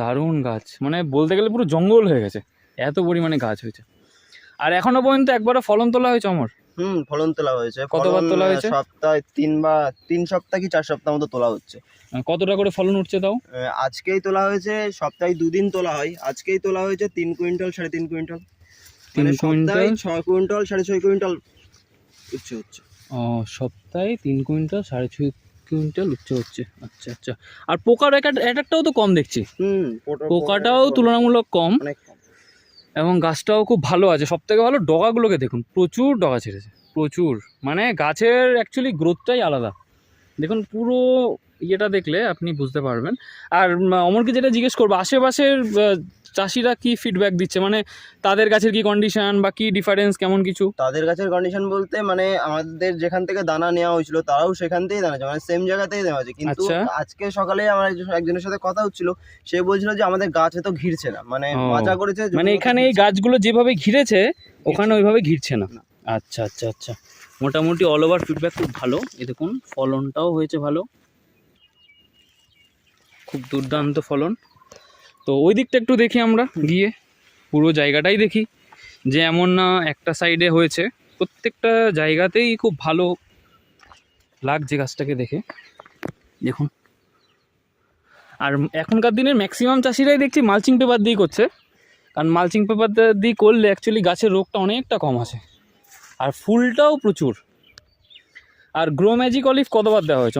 দারুণ গাছ। মানে বলতে গেলে পুরো জঙ্গল হয়ে গেছে। এত পরিমাণে গাছ হয়েছে। আর এখনও পর্যন্ত একবারও ফলন তোলা হয়েছে আমার হুম ফলন তোলা হয়েছে। কতবার তোলা হয়েছে? সপ্তাহে তিন বা তিন সপ্তাহ কি চার সপ্তাহ মতো তোলা হচ্ছে। কতটা করে ফলন উঠছে তাও? আজকেই তোলা হয়েছে সপ্তাহে দুদিন তোলা হয়। আজকেই তোলা হয়েছে তিন কুইন্টাল সাড়ে তিন কুইন্টাল। তিন মানে সপ্তাহে ছয় কুইন্টাল সাড়ে ছয় কুইন্টাল উচ্ছে হচ্ছে। ও, সপ্তাহে তিন কুইন্টাল সাড়ে ছয় কুইন্টাল উচ্চ হচ্ছে। আচ্ছা আচ্ছা। আর পোকার অ্যাটাকটাও তো কম দেখছি। হুম পোকাটাও তুলনামূলক কম। এবং গাছটাও খুব ভালো আছে। সব থেকে ভালো ডগাগুলোকে দেখুন। প্রচুর ডগা ছেড়েছে। প্রচুর। মানে গাছের অ্যাকচুয়ালি গ্রোথটাই আলাদা। দেখুন পুরো ইয়েটা দেখলে আপনি বুঝতে পারবেন। আর অমরকে যেটা জিজ্ঞেস করব আশেপাশের চাষিরা কি ফিডব্যাক দিচ্ছে? মানে তাদের গাছের কি কন্ডিশন বা কি ডিফারেন্স কেমন কিছু? তাদের গাছের কন্ডিশন বলতে মানে আমাদের যেখান থেকে দানা নেওয়া হয়েছিল তারাও সেখান থেকেই দানা মানে সেম জায়গাতেই দেওয়া হয়েছে। কিন্তু আচ্ছা। আজকে সকালে আমার একজন- একজনের সাথে কথা হচ্ছিল সে বলছিল যে আমাদের গাছ এত ঘিরছে না মানে ও, মাজা করেছে মানে এখানে এই ঘিরছে। গাছগুলো যেভাবে ঘিরেছে ওখানে ওইভাবে ঘিরছে না। না। আচ্ছা আচ্ছা আচ্ছা। মোটামুটি অল ওভার ফিডব্যাক খুব ভালো। এ দেখুন ফলনটাও হয়েছে ভালো। খুব দুর্দান্ত ফলন। তো ওই দিকটা একটু দেখি আমরা, গিয়ে পুরো জায়গাটাই দেখি। যে এমন না একটা সাইডে হয়েছে, প্রত্যেকটা জায়গাতেই খুব ভালো লাগছে গাছটাকে দেখে। দেখুন। আর এখনকার দিনের ম্যাক্সিমাম চাষিরাই দেখছি মালচিং পেপার দিয়ে করছে। কারণ মালচিং পেপার দিয়ে করলে অ্যাকচুয়ালি গাছের রোগটা অনেকটা কম আছে আর ফুলটাও প্রচুর। আর গ্রো ম্যাজিক অলিভ কতবার দেওয়া হয়েছে?